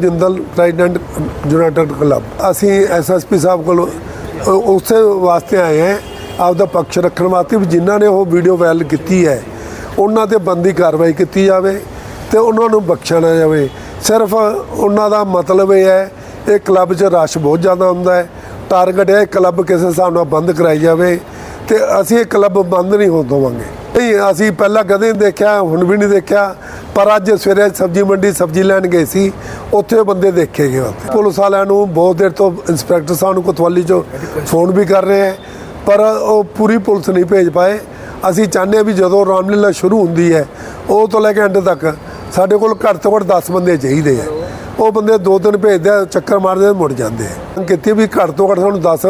Jindal president united club. ਅਸੀਂ SSP ਸਾਹਿਬ ਕੋਲ ਉਸੇ ਵਾਸਤੇ ਆਏ ਹਾਂ, ਆਪਦਾ ਪੱਖ ਰੱਖਣ ਵਾਸਤੇ ਵੀ ਜਿਨ੍ਹਾਂ ਨੇ ਉਹ ਵੀਡੀਓ ਵਾਇਰਲ ਕੀਤੀ ਹੈ, ਉਹਨਾਂ ਤੇ ਬੰਦੀ ਕਾਰਵਾਈ ਕੀਤੀ ਜਾਵੇ ਤੇ ਉਹਨਾਂ ਨੂੰ ਬਖਸ਼ਿਆ ਨਾ ਜਾਵੇ। ਸਿਰਫ ਉਹਨਾਂ ਦਾ ਮਤਲਬ ਇਹ ਹੈ, ਇਹ ਕਲੱਬ 'ਚ ਰਸ਼ ਬਹੁਤ ਜ਼ਿਆਦਾ ਹੁੰਦਾ ਹੈ। ਟਾਰਗੇਟ ਹੈ ਇਹ ਕਲੱਬ ਕਿਸੇ ਹਿਸਾਬ ਨਾਲ ਬੰਦ ਕਰਾਈ ਜਾਵੇ ਤੇ ਅਸੀਂ ਇਹ ਕਲੱਬ ਬੰਦ ਨਹੀਂ ਹੋਣ ਦੇਵਾਂਗੇ। ਨਹੀਂ ਅਸੀਂ ਪਹਿਲਾਂ ਕਦੇ ਨਹੀਂ ਦੇਖਿਆ ਹੁਣ ਵੀ ਨਹੀਂ ਦੇਖਿਆ ਪਰ ਅੱਜ ਸਵੇਰੇ ਸਬਜ਼ੀ ਮੰਡੀ ਸਬਜ਼ੀ ਲੈਣ ਗਏ ਸੀ ਉੱਥੇ ਬੰਦੇ ਦੇਖੇ ਗਏ ਉੱਥੇ। ਪੁਲਿਸ ਵਾਲਿਆਂ ਨੂੰ ਬਹੁਤ ਦੇਰ ਤੋਂ ਇੰਸਪੈਕਟਰ ਸਾਹਿਬ ਨੂੰ ਕੋਤਵਾਲੀ ਚੋਂ ਫੋਨ ਵੀ ਕਰ ਰਹੇ ਹੈ ਪਰ ਉਹ ਪੂਰੀ ਪੁਲਿਸ ਨਹੀਂ ਭੇਜ ਪਾਏ। ਅਸੀਂ ਚਾਹੁੰਦੇ ਹਾਂ ਵੀ ਜਦੋਂ ਰਾਮਲੀਲਾ ਸ਼ੁਰੂ ਹੁੰਦੀ ਹੈ ਉਹ ਤੋਂ ਲੈ ਕੇ ਐਂਡ ਤੱਕ ਸਾਡੇ ਕੋਲ ਘੱਟ ਤੋਂ ਘੱਟ 10 ਬੰਦੇ ਚਾਹੀਦੇ ਆ। ਉਹ ਬੰਦੇ ਦੋ ਦਿਨ ਭੇਜਦੇ ਆ ਚੱਕਰ ਮਾਰਦੇ ਆ, ਮੁੜ ਜਾਂਦੇ ਆ। ਕਿਤੇ ਵੀ ਘੱਟ ਤੋਂ ਘੱਟ ਸਾਨੂੰ 10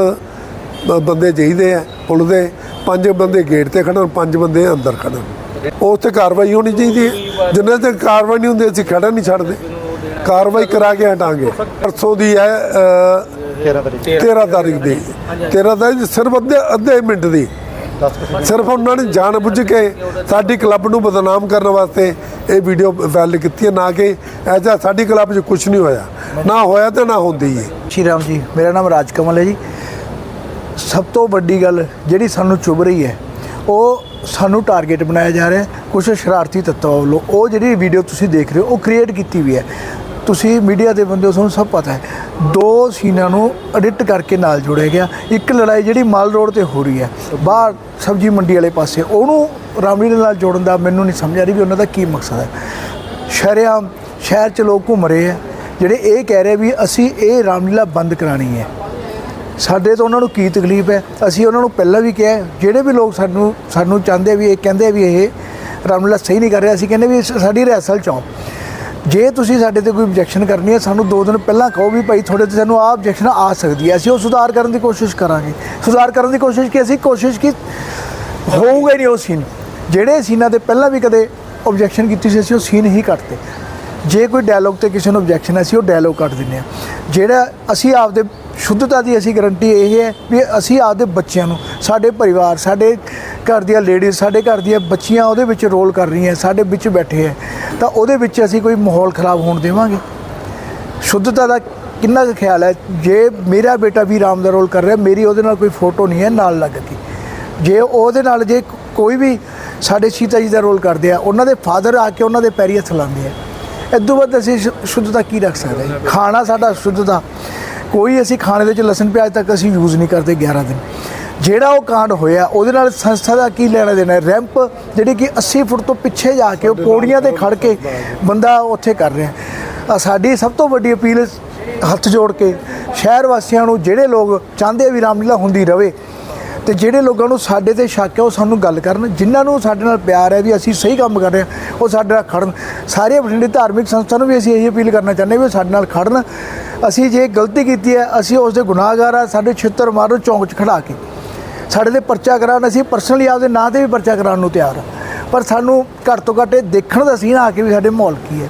ਬੰਦੇ ਚਾਹੀਦੇ ਆ ਪੁਲਿਸ ਦੇ। ਪੰਜ ਬੰਦੇ ਗੇਟ ਤੇ ਖੜਨ ਪੰਜ ਬੰਦੇ ਅੰਦਰ ਖੜਨ ਉਸ ਤੇ ਕਾਰਵਾਈ ਹੋਣੀ ਚਾਹੀਦੀ ਹੈ। ਜਿੰਨੇ ਤੱਕ ਕਾਰਵਾਈ ਨਹੀਂ ਹੁੰਦੀ ਅਸੀਂ ਖੜਾ ਨਹੀਂ ਛੱਡਦੇ। ਕਾਰਵਾਈ ਕਰਾ ਕੇ ਹਟਾਂਗੇ। ਪਰਸੋਂ ਦੀ ਹੈ ਅ, 13 ਤਾਰੀਖ ਦੀ। 13 ਤਾਰੀਖ ਸਿਰਫ ਅੱਧੇ ਅੱਧੇ ਮਿੰਟ ਦੀ। ਸਿਰਫ ਉਹਨਾਂ ਨੇ ਜਾਣ ਬੁੱਝ ਕੇ ਸਾਡੀ ਕਲੱਬ ਨੂੰ ਬਦਨਾਮ ਕਰਨ ਵਾਸਤੇ ਇਹ ਵੀਡੀਓ ਵਾਇਰਲ ਕੀਤੀ ਹੈ। ਨਾ ਕਿ ਐਜਾ ਸਾਡੀ ਕਲੱਬ 'ਚ ਕੁਝ ਨਹੀਂ ਹੋਇਆ। ਨਾ ਹੋਇਆ ਤੇ ਨਾ ਹੁੰਦੀ ਹੈ। ਸ਼੍ਰੀ ਰਾਮ ਜੀ ਮੇਰਾ ਨਾਮ ਰਾਜ ਕਮਲ ਹੈ ਜੀ। ਸਭ ਤੋਂ ਵੱਡੀ ਗੱਲ ਜਿਹੜੀ ਸਾਨੂੰ ਚੁਭ ਰਹੀ ਹੈ, ਉਹ ਸਾਨੂੰ ਟਾਰਗੇਟ ਬਣਾਇਆ ਜਾ ਰਿਹਾ ਹੈ ਕੁਝ ਸ਼ਰਾਰਤੀ ਤੱਤਾਂ ਵੱਲੋਂ। ਉਹ ਜਿਹੜੀ ਵੀਡੀਓ ਤੁਸੀਂ ਦੇਖ ਰਹੇ ਹੋ, ਉਹ ਕ੍ਰੀਏਟ ਕੀਤੀ ਵੀ ਹੈ। ਤੁਸੀਂ ਮੀਡੀਆ ਦੇ ਬੰਦੇ ਹੋ, ਤੁਹਾਨੂੰ ਸਭ ਪਤਾ ਹੈ। ਦੋ ਸੀਨਾਂ ਨੂੰ ਐਡਿਟ ਕਰਕੇ ਨਾਲ ਜੋੜਿਆ ਗਿਆ। ਇੱਕ ਲੜਾਈ ਜਿਹੜੀ ਮਾਲ ਰੋਡ ਤੇ ਹੋ ਰਹੀ ਹੈ, ਬਾਹਰ ਸਬਜ਼ੀ ਮੰਡੀ ਵਾਲੇ ਪਾਸੇ। ਉਹਨੂੰ ਰਾਮਲੀਲਾ ਨਾਲ ਜੋੜਨ ਦਾ ਮੈਨੂੰ ਨਹੀਂ ਸਮਝ ਆ ਰਹੀ ਵੀ ਉਹਨਾਂ ਦਾ ਕੀ ਮਕਸਦ ਹੈ। ਸ਼ਹਿਰਿਆਂ ਸ਼ਹਿਰ 'ਚ ਲੋਕ ਘੁੰਮ ਰਹੇ ਆ ਜਿਹੜੇ ਇਹ ਕਹਿ ਰਹੇ ਵੀ ਅਸੀਂ ਇਹ ਰਾਮਲੀਲਾ ਬੰਦ ਕਰਾਣੀ ਹੈ। ਸਾਡੇ ਤੋਂ ਉਹਨਾਂ ਨੂੰ ਕੀ ਤਕਲੀਫ ਹੈ? ਅਸੀਂ ਉਹਨਾਂ ਨੂੰ ਪਹਿਲਾਂ ਵੀ ਕਿਹਾ ਜਿਹੜੇ ਵੀ ਲੋਕ ਸਾਨੂੰ ਸਾਨੂੰ ਚਾਹੁੰਦੇ ਵੀ ਇਹ, ਕਹਿੰਦੇ ਵੀ ਇਹ ਰਾਮਲੀਲਾ ਸਹੀ ਨਹੀਂ ਕਰ ਰਿਹਾ, ਅਸੀਂ ਕਹਿੰਦੇ ਵੀ ਸ- ਸਾਡੀ ਰਿਹਰਸਲ ਚਾਓ ਜੇ ਤੁਸੀਂ ਸਾਡੇ ਤੇ ਕੋਈ ਆਬਜੈਕਸ਼ਨ ਕਰਨੀ ਹੈ, ਸਾਨੂੰ ਦੋ ਦਿਨ ਪਹਿਲਾਂ ਕਹੋ ਵੀ ਭਾਈ ਤੁਹਾਡੇ ਤੇ ਸਾਨੂੰ ਆਹ ਆਬਜੈਕਸ਼ਨ ਆ ਸਕਦੀ ਹੈ। ਅਸੀਂ ਉਹ ਸੁਧਾਰ ਕਰਨ ਦੀ ਕੋਸ਼ਿਸ਼ ਕਰਾਂਗੇ। ਸੁਧਾਰ ਕਰਨ ਦੀ ਕੋਸ਼ਿਸ਼ ਕੀ, ਅਸੀਂ ਕੋਸ਼ਿਸ਼ ਕੀ, ਹੋਊਗਾ ਨਹੀਂ ਉਹ ਸੀਨ ਜਿਹੜੇ ਸੀਨਾਂ ਤੇ ਪਹਿਲਾਂ ਵੀ ਕਦੇ ਆਬਜੈਕਸ਼ਨ ਕੀਤੀ ਸੀ, ਅਸੀਂ ਉਹ ਸੀਨ ਹੀ ਕੱਟਦੇ ਜੇ ਕੋਈ ਡਾਇਲੋਗ ਤੇ ਕਿਸੇ ਨੂੰ ਆਬਜੈਕਸ਼ਨ ਹੈ, ਅਸੀਂ ਉਹ ਡਾਇਲੋਗ ਕੱਟ ਦਿੰਦੇ ਆ ਜਿਹੜਾ ਅਸੀਂ ਆਪਦੇ ਸ਼ੁੱਧਤਾ ਦੀ ਅਸੀਂ ਗਰੰਟੀ ਇਹ ਹੈ ਵੀ ਅਸੀਂ ਆਪਦੇ ਬੱਚਿਆਂ ਨੂੰ, ਸਾਡੇ ਪਰਿਵਾਰ, ਸਾਡੇ ਘਰ ਦੀਆਂ ਲੇਡੀਜ਼ ਸਾਡੇ ਘਰ ਦੀਆਂ ਬੱਚੀਆਂ ਉਹਦੇ ਵਿੱਚ ਰੋਲ ਕਰ ਰਹੀਆਂ, ਸਾਡੇ ਵਿੱਚ ਬੈਠੇ ਹੈ। ਤਾਂ ਉਹਦੇ ਵਿੱਚ ਅਸੀਂ ਕੋਈ ਮਾਹੌਲ ਖਰਾਬ ਹੋਣ ਦੇਵਾਂਗੇ। ਸ਼ੁੱਧਤਾ ਦਾ ਕਿੰਨਾ ਕੁ ਖਿਆਲ ਹੈ? ਜੇ ਮੇਰਾ ਬੇਟਾ ਵੀ ਰਾਮ ਦਾ ਰੋਲ ਕਰ ਰਿਹਾ, ਮੇਰੀ ਉਹਦੇ ਨਾਲ ਕੋਈ ਫੋਟੋ ਨਹੀਂ ਹੈ ਨਾਲ ਲੱਗ ਕੇ। ਜੇ ਉਹਦੇ ਨਾਲ ਜੇ ਕੋਈ ਵੀ ਸਾਡੇ ਸੀਤਾ ਜੀ ਦਾ ਰੋਲ ਕਰਦੇ ਆ, ਉਹਨਾਂ ਦੇ ਫਾਦਰ ਆ ਕੇ ਉਹਨਾਂ ਦੇ ਪੈਰੀ ਹੱਥ ਲਾਉਂਦੇ ਆ। ਇਦੋਂ ਵੱਧ ਅਸੀਂ ਸ਼ੁ- ਸ਼ੁੱਧਤਾ ਕੀ ਰੱਖ ਸਕਦੇ ਹਾਂ? ਖਾਣਾ ਸਾਡਾ ਸ਼ੁੱਧਤਾ। ਕੋਈ ਅਸੀਂ ਖਾਣੇ ਦੇ ਵਿੱਚ ਲਸਣ ਪਿਆਜ਼ ਤੱਕ ਅਸੀਂ ਯੂਜ਼ ਨਹੀਂ ਕਰਦੇ 11 ਦਿਨ। ਜਿਹੜਾ ਉਹ ਕਾਂਡ ਹੋਇਆ ਉਹਦੇ ਨਾਲ ਸੰਸਥਾ ਦਾ ਕੀ ਲੈਣਾ ਦੇਣਾ? ਹੈ? ਰੈਂਪ ਜਿਹੜੀ ਕਿ 80 ਫੁੱਟ ਤੋਂ ਪਿੱਛੇ ਜਾ ਕੇ ਉਹ ਪੌੜੀਆਂ ਤੇ ਖੜ ਕੇ ਬੰਦਾ ਉੱਥੇ ਕਰ ਰਿਹਾ। ਸਾਡੀ ਸਭ ਤੋਂ ਵੱਡੀ ਅਪੀਲ ਹੱਥ ਜੋੜ ਕੇ ਸ਼ਹਿਰ ਵਾਸੀਆਂ ਨੂੰ ਜਿਹੜੇ ਲੋਕ ਚਾਹੁੰਦੇ ਆ ਵੀ ਰਾਮਲੀਲਾ ਹੁੰਦੀ ਰਵੇ ਤੇ ਜਿਹੜੇ ਲੋਕਾਂ ਨੂੰ ਸਾਡੇ ਤੇ ਸ਼ੱਕ ਹੈ, ਉਹ ਸਾਨੂੰ ਗੱਲ ਕਰਨ। ਜਿਨ੍ਹਾਂ ਨੂੰ ਸਾਡੇ ਨਾਲ ਪਿਆਰ ਹੈ ਵੀ ਅਸੀਂ ਸਹੀ ਕੰਮ ਕਰ ਰਹੇ ਹਾਂ, ਉਹ ਸਾਡੇ ਨਾਲ ਖੜਨ। ਸਾਰੇ ਬਠਿੰਡੇ ਧਾਰਮਿਕ ਸੰਸਥਾ ਨੂੰ ਵੀ ਅਸੀਂ ਇਹੀ ਅਪੀਲ ਕਰਨਾ ਚਾਹੁੰਦੇ ਹਾਂ ਵੀ ਉਹ ਸਾਡੇ ਨਾਲ ਖੜਨ। ਅਸੀਂ ਜੇ ਗਲਤੀ ਕੀਤੀ ਹੈ, ਅਸੀਂ ਉਸ ਦੇ ਗੁਨਾਹਗਾਰ ਆ ਸਾਡੇ ਛਿੱਤਰ ਮਾਰੋ ਚੌਂਕ 'ਚ ਖੜਾ ਕੇ। ਸਾਡੇ ਤੇ ਪਰਚਾ ਕਰਾਉਣ, ਅਸੀਂ ਪਰਸਨਲੀ ਆਪਦੇ ਨਾਂ ਤੇ ਵੀ ਪਰਚਾ ਕਰਾਉਣ ਨੂੰ ਤਿਆਰ ਹਾਂ। ਪਰ ਸਾਨੂੰ ਘੱਟ ਤੋਂ ਘੱਟ ਇਹ ਦੇਖਣ ਦਾ ਸੀ ਨਾ ਆ ਕੇ ਵੀ ਸਾਡੇ ਮਾਹੌਲ ਕੀ ਹੈ।